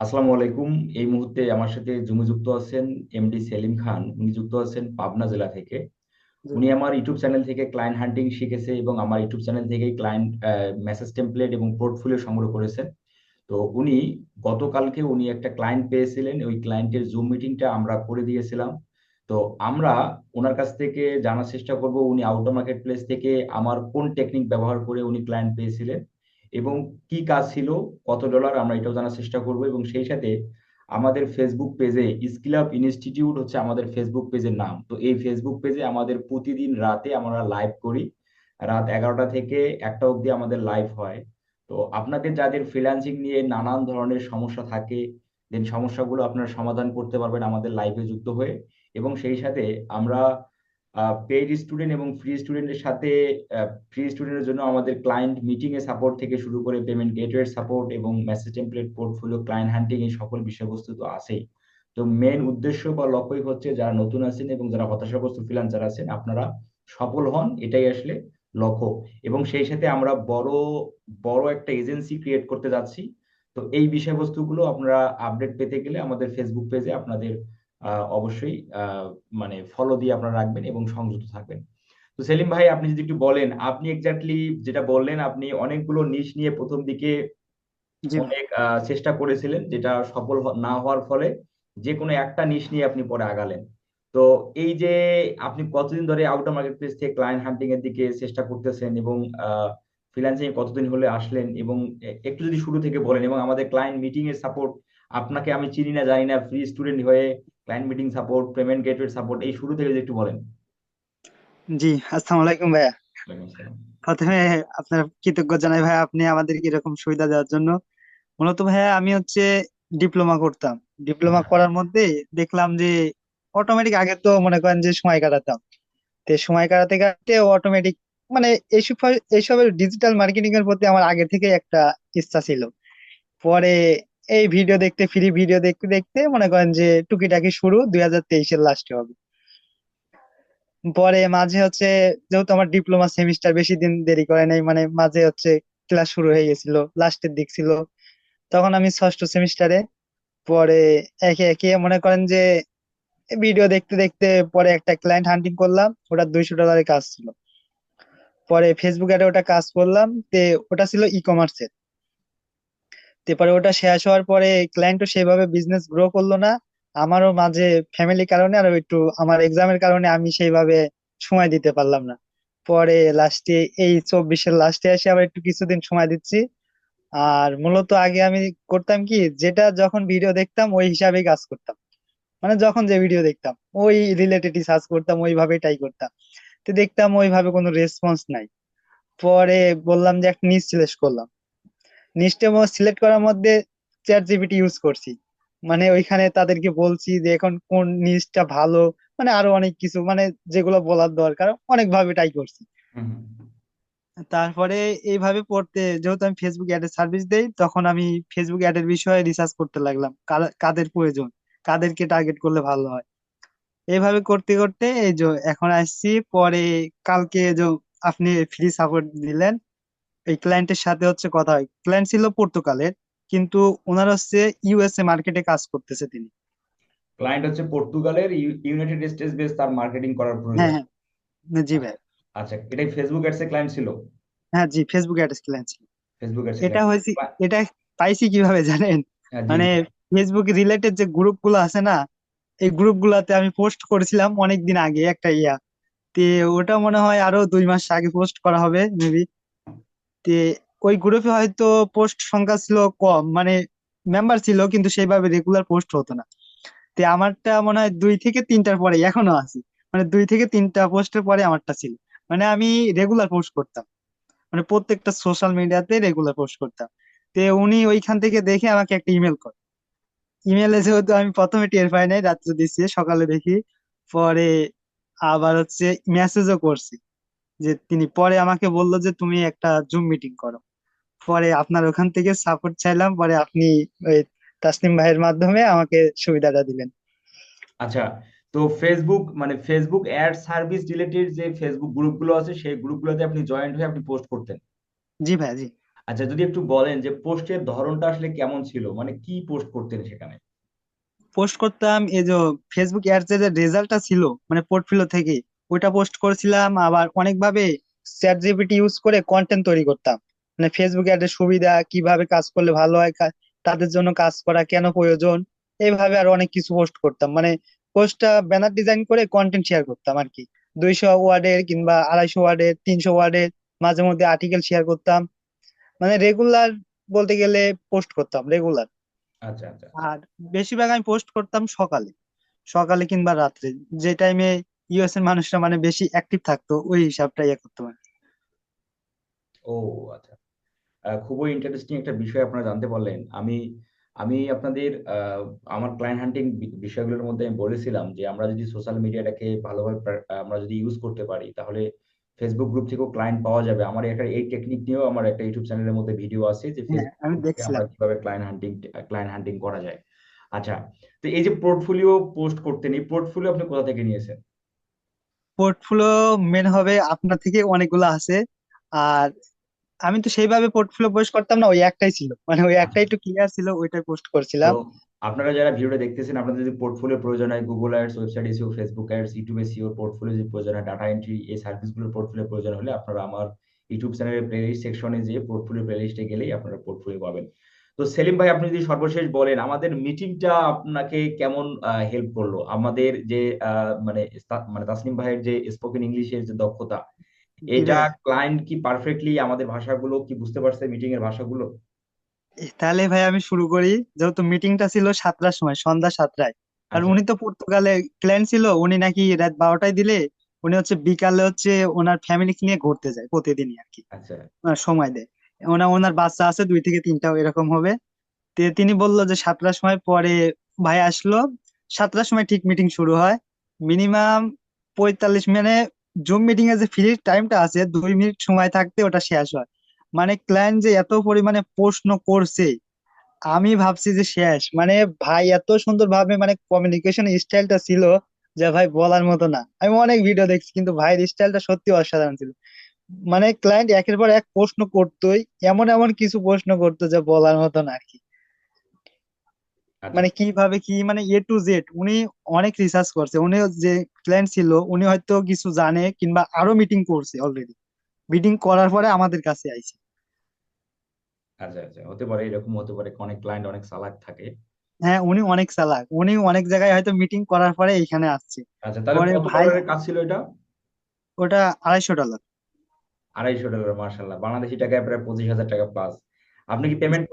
আসসালামু আলাইকুম। এই মুহূর্তে আমার সাথে জুমে যুক্ত আছেন এমডি সেলিম খান। উনি যুক্ত আছেন পাবনা জেলা থেকে। উনি আমার ইউটিউব চ্যানেল থেকে ক্লায়েন্ট হান্টিং শিখেছে এবং আমার ইউটিউব চ্যানেল থেকেই ক্লায়েন্ট মেসেজ টেমপ্লেট এবং পোর্টফোলিও সংগ্রহ করেছেন। তো উনি গতকালকে উনি একটা ক্লায়েন্ট পেয়েছিলেন। ওই ক্লায়েন্টের জুম মিটিংটা আমরা করে দিয়েছিলাম। তো আমরা ওনার কাছ থেকে জানার চেষ্টা করব উনি আউটো মার্কেট প্লেস থেকে আমার কোন টেকনিক ব্যবহার করে উনি ক্লায়েন্ট পেয়েছিলেন। এবং কি কাজ ছিল, কত ডলার আমরা এটাও জানার চেষ্টা করব এবং সেই সাথে আমাদের ফেসবুক পেজে স্কিল আপ ইনস্টিটিউট হচ্ছে আমাদের ফেসবুক পেজের নাম। তো এই ফেসবুক পেজে আমাদের প্রতিদিন রাতে আমরা লাইভ করি। রাত এগারোটা থেকে একটা অবধি আমাদের লাইভ হয়। তো আপনাদের যাদের ফ্রিল্যান্সিং নিয়ে নানান ধরনের সমস্যা থাকে দেন সমস্যাগুলো আপনারা সমাধান করতে পারবেন আমাদের লাইভে যুক্ত হয়ে। এবং সেই সাথে আমরা পেইড স্টুডেন্ট এবং ফ্রি স্টুডেন্টের সাথে ফ্রি স্টুডেন্টের জন্য আমাদের ক্লায়েন্ট মিটিং এ সাপোর্ট থেকে শুরু করে পেমেন্ট গেটওয়ে সাপোর্ট এবং message template portfolio client hunting এই সকল বিষয়বস্তু তো আছেই। তো মেন উদ্দেশ্য বা লক্ষ্যই হচ্ছে যারা নতুন আছেন এবং যারা হতাশাগ্রস্ত ফ্রিল্যান্সার আছেন, আপনারা সফল হন, এটাই আসলে লক্ষ্য। এবং সেই সাথে আমরা বড় বড় একটা এজেন্সি ক্রিয়েট করতে যাচ্ছি। তো এই বিষয়বস্তুগুলো আপনারা আপডেট পেতে গেলে আমাদের ফেসবুক পেজে আপনাদের অবশ্যই মানে ফলো দিয়ে আপনারা রাখবেন এবং সংযুক্ত থাকবেন। তো সেলিম ভাই আপনি যদি একটু বলেন আপনি এক্স্যাক্টলি যেটা বললেন আপনি অনেকগুলো নিশ নিয়ে প্রথম দিকে অনেক চেষ্টা করেছিলেন যেটা সফল না হওয়ার ফলে যে কোনো একটা নিশ নিয়ে আপনি পরে আগালেন। তো এই যে আপনি কতদিন ধরে আউটার মার্কেট প্লেস থেকে ক্লায়েন্ট হান্টিং এর দিকে চেষ্টা করতেছেন এবং ফ্রিল্যান্সিং কতদিন হলে আসলেন এবং একটু যদি শুরু থেকে বলেন এবং আমাদের ক্লায়েন্ট মিটিং এর সাপোর্ট আপনাকে আমি চিনি না জানি না ফ্রি স্টুডেন্ট হয়ে client meeting support payment gateway support এই শুরু থেকে যদি একটু বলেন। জি আসসালামু আলাইকুম ভাইয়া। প্রথমে আপনার কৃতজ্ঞ জানাই ভাই আপনি আমাদেরকে এরকম সুবিধা দেওয়ার জন্য। মূলত ভাইয়া আমি হচ্ছে ডিপ্লোমা করতাম। ডিপ্লোমা। করার মধ্যে দেখলাম যে অটোমেটিক আগে তো মনে করেন যে সময় কাটাতাম। তো সময় কাটাতে কাটাতে অটোমেটিক মানে এইসব এইসবের ডিজিটাল মার্কেটিং এর প্রতি আমার আগে থেকে একটা ইচ্ছা ছিল। পরে এই ভিডিও দেখতে ফ্রি ভিডিও দেখতে দেখতে মনে করেন যে টুকিটাকি শুরু দুই হাজার তেইশের লাস্টে হবে। পরে মাঝে হচ্ছে যেহেতু আমার ডিপ্লোমা সেমিস্টার বেশি দিন দেরি করে নাই মানে মাঝে হচ্ছে ক্লাস শুরু হয়ে গেছিল লাস্টের দিক ছিল। তখন আমি ষষ্ঠ সেমিস্টারে পরে একে একে মনে করেন যে ভিডিও দেখতে দেখতে পরে একটা ক্লায়েন্ট হান্টিং করলাম, ওটা দুইশো ডলারের কাজ ছিল। পরে ফেসবুক অ্যাডে ওটা কাজ করলাম, তে ওটা ছিল ই কমার্সের তারপরে ওটা শেষ হওয়ার পরে ক্লায়েন্টও সেভাবে বিজনেস গ্রো করল না। আমারও মাঝে ফ্যামিলি কারণে আর একটু আমার এক্সামের কারণে আমি সেইভাবে সময় দিতে পারলাম না। পরে লাস্টে এই চব্বিশের লাস্টে এসে আবার একটু কিছুদিন সময় দিচ্ছি। আর মূলত আগে আমি করতাম কি, যেটা যখন ভিডিও দেখতাম, ওই হিসাবেই কাজ করতাম। মানে যখন যে ভিডিও দেখতাম, ওই রিলেটেডই সার্চ করতাম ওইভাবে টাই করতাম। তো দেখতাম ওইভাবে কোনো রেসপন্স নাই। পরে বললাম যে, একটা নিউজ সিলেক্ট করলাম। নিচটা সিলেক্ট করার মধ্যে চ্যাট জিপিটি ইউজ করছি। মানে ওইখানে তাদেরকে বলছি যে এখন কোন নিউজটা ভালো? মানে আরও অনেক কিছু মানে যেগুলো বলার দরকার অনেক ভাবে ট্রাই করছি তারপরে এইভাবে পড়তে যেহেতু আমি ফেসবুক অ্যাডের সার্ভিস দেই তখন আমি ফেসবুক অ্যাডের বিষয়ে রিসার্চ করতে লাগলাম কাদের প্রয়োজন কাদেরকে টার্গেট করলে ভালো হয়। এইভাবে করতে করতে এই যে এখন আসছি পরে কালকে যে আপনি ফ্রি সাপোর্ট দিলেন এই ক্লায়েন্টের সাথে হচ্ছে কথা হয়। ক্লায়েন্ট ছিল পর্তুগালের কিন্তু ওনার হচ্ছে ইউএসএ মার্কেটে কাজ করতেছে তিনি। ক্লায়েন্ট হচ্ছে পর্তুগালের ইউনাইটেড স্টেটস বেস তার মার্কেটিং করার প্রয়োজন। হ্যাঁ হ্যাঁ। জি ভাই। আচ্ছা এটাই ফেসবুক অ্যাডস ক্লায়েন্ট ছিল? হ্যাঁ জি ফেসবুক অ্যাডস ক্লায়েন্ট ছিল। ফেসবুক অ্যাডস এটা হয়েছে এটা পাইছি কীভাবে জানেন? হ্যাঁ, মানে ফেসবুক রিলেটেড যে গ্রুপগুলো আছে না এই গ্রুপ গুলাতে আমি পোস্ট করেছিলাম অনেকদিন আগে একটা ইয়া। তে ওটা মনে হয় আরও দুই মাস আগে পোস্ট করা হবে মেবি তে ওই গ্রুপে হয়তো পোস্ট সংখ্যা ছিল কম মানে মেম্বার ছিল কিন্তু সেইভাবে রেগুলার পোস্ট হতো না। তে আমারটা মনে হয় দুই থেকে তিনটার পরে, এখনও আছে। মানে দুই থেকে তিনটা পোস্টের পরে আমারটা ছিল। মানে আমি রেগুলার পোস্ট করতাম। মানে প্রত্যেকটা সোশ্যাল মিডিয়াতে রেগুলার পোস্ট করতাম। তে উনি ওইখান থেকে দেখে আমাকে একটা ইমেল করে। ইমেলে যেহেতু আমি প্রথমে টের পাই নাই, রাত্রে দিচ্ছি সকালে দেখি, পরে আবার হচ্ছে মেসেজও করছি। যে তিনি পরে আমাকে বলল যে তুমি একটা জুম মিটিং করো। পরে আপনার ওখান থেকে সাপোর্ট চাইলাম পরে আপনি ওই তাসনিম ভাইয়ের মাধ্যমে আমাকে সুবিধাটা দিলেন। আচ্ছা তো ফেসবুক মানে ফেসবুক অ্যাড সার্ভিস রিলেটেড যে ফেসবুক গ্রুপগুলো আছে সেই গ্রুপগুলোতে আপনি জয়েন্ট হয়ে আপনি পোস্ট করতেন? জি ভাই জি। আচ্ছা যদি একটু বলেন যে পোস্টের ধরনটা আসলে কেমন ছিল? মানে কি পোস্ট করতেন সেখানে? পোস্ট করতাম এই যে ফেসবুক অ্যাডস এর যে রেজাল্টটা ছিল মানে পোর্টফোলিও থেকে ওইটা পোস্ট করছিলাম আবার অনেকভাবে চ্যাট জিপিটি ইউজ করে কন্টেন্ট তৈরি করতাম। মানে ফেসবুক অ্যাডের সুবিধা কীভাবে কাজ করলে ভালো হয় তাদের জন্য কাজ করা কেন প্রয়োজন এইভাবে আর অনেক কিছু পোস্ট করতাম। মানে পোস্টটা ব্যানার ডিজাইন করে কন্টেন্ট শেয়ার করতাম আর কি। দুইশো ওয়ার্ডের কিংবা আড়াইশো ওয়ার্ডের তিনশো ওয়ার্ডের মাঝে মধ্যে আর্টিকেল শেয়ার করতাম। মানে রেগুলার বলতে গেলে পোস্ট করতাম রেগুলার আচ্ছা আচ্ছা। আর বেশিরভাগ আমি পোস্ট করতাম সকালে। সকালে কিংবা রাত্রে। যে টাইমে ইউএস এর মানুষরা মানে বেশি অ্যাক্টিভ থাকতো ওই হিসাবটা ইয়ে করতে পারি ও আচ্ছা। খুবই ইন্টারেস্টিং একটা বিষয় আপনারা জানতে পারলেন। আমি আমি আপনাদের আমার ক্লায়েন্ট হান্টিং বিষয়গুলোর মধ্যে আমি বলেছিলাম যে আমরা যদি সোশ্যাল মিডিয়াটাকে ভালোভাবে আমরা যদি ইউজ করতে পারি তাহলে ফেসবুক গ্রুপ থেকেও ক্লায়েন্ট পাওয়া যাবে। আমার একটা এই টেকনিক নিয়েও আমার একটা ইউটিউব চ্যানেলের মধ্যে ভিডিও আছে যে হ্যাঁ আমি দেখছিলাম। কীভাবে ক্লায়েন্ট হান্টিং ক্লায়েন্ট হান্টিং করা যায়। আচ্ছা তো এই যে পোর্টফোলিও পোস্ট করতেন এই পোর্টফোলিও আপনি কোথা থেকে নিয়েছেন? পোর্টফোলিও মেন হবে আপনার থেকে অনেকগুলো আছে। আর আমি তো সেইভাবে পোর্টফোলিও পোস্ট করতাম না, ওই একটাই ছিল। মানে ওই একটাই একটু ক্লিয়ার ছিল, ওইটাই পোস্ট করছিলাম। আপনারা যারা ভিডিওটা দেখতেছেন, আপনাদের যদি পোর্টফোলিও প্রয়োজন হয় Google ads website SEO Facebook ads YouTube SEO portfolio যদি প্রয়োজন হয় ডাটা এন্ট্রি এই সার্ভিসগুলোর পোর্টফোলিও প্রয়োজন হলে আপনারা আমার ইউটিউব চ্যানেলের প্লেলিস্ট সেকশনে যেয়ে পোর্টফোলিও প্লেলিস্টে গেলেই আপনারা পোর্টফোলিও পাবেন। তো সেলিম ভাই আপনি যদি সর্বশেষ বলেন আমাদের মিটিংটা আপনাকে কেমন হেল্প করল? আমাদের যে মানে মানে তাসনিম ভাইয়ের যে স্পোকেন ইংলিশের যে দক্ষতা এটা ক্লায়েন্ট কি পারফেক্টলি আমাদের ভাষাগুলো কি বুঝতে পারছে মিটিং এর ভাষাগুলো? তাহলে ভাই আমি শুরু করি। যেহেতু মিটিংটা ছিল সাতটার সময় সন্ধ্যা সাতটায়। আর আচ্ছা। উনি তো পর্তুগালে ক্লায়েন্ট ছিল উনি নাকি রাত বারোটায় দিলে উনি হচ্ছে বিকালে হচ্ছে ওনার ফ্যামিলি নিয়ে ঘুরতে যায় প্রতিদিনই আর কি। আচ্ছা। সময় দেয়। ওনার ওনার বাচ্চা আছে, দুই থেকে তিনটা এরকম হবে। তিনি বলল যে সাতটার সময় পরে ভাই আসলো, সাতটার সময় ঠিক মিটিং শুরু হয়। মিনিমাম পঁয়তাল্লিশ মানে জুম মিটিং এর যে ফ্রি টাইমটা আছে, দুই মিনিট সময় থাকতে ওটা শেষ হয়। মানে ক্লায়েন্ট যে এত পরিমাণে প্রশ্ন করছে, আমি ভাবছি যে শেষ। মানে ভাই এত সুন্দর ভাবে মানে কমিউনিকেশন স্টাইলটা ছিল যে ভাই বলার মতো না। আমি অনেক ভিডিও দেখছি, কিন্তু ভাইয়ের স্টাইলটা সত্যি অসাধারণ ছিল। মানে ক্লায়েন্ট একের পর এক প্রশ্ন করতোই এমন এমন কিছু প্রশ্ন করতো যা বলার মতো না আর কি। আচ্ছা। মানে কীভাবে কি মানে এ টু জেড উনি অনেক রিসার্চ করছে। উনি যে ক্লায়েন্ট ছিল উনি হয়তো কিছু জানে কিংবা আরও মিটিং করছে অলরেডি মিটিং করার পরে আমাদের কাছে আইছে। আচ্ছা আচ্ছা। হতে পারে এরকম হতে পারে অনেক ক্লায়েন্ট অনেক চালাক থাকে। হ্যাঁ উনি অনেক চালাক। উনি অনেক জায়গায় হয়তো মিটিং করার পরে এইখানে আসছে। আচ্ছা তাহলে কত ভাই ডলারের কাজ ছিল এটা? ওটা আড়াইশো ডলার আড়াইশো ডলার মার্শাল্লাহ বাংলাদেশি টাকায় প্রায় পঁচিশ হাজার টাকা প্লাস আপনি কি পেমেন্ট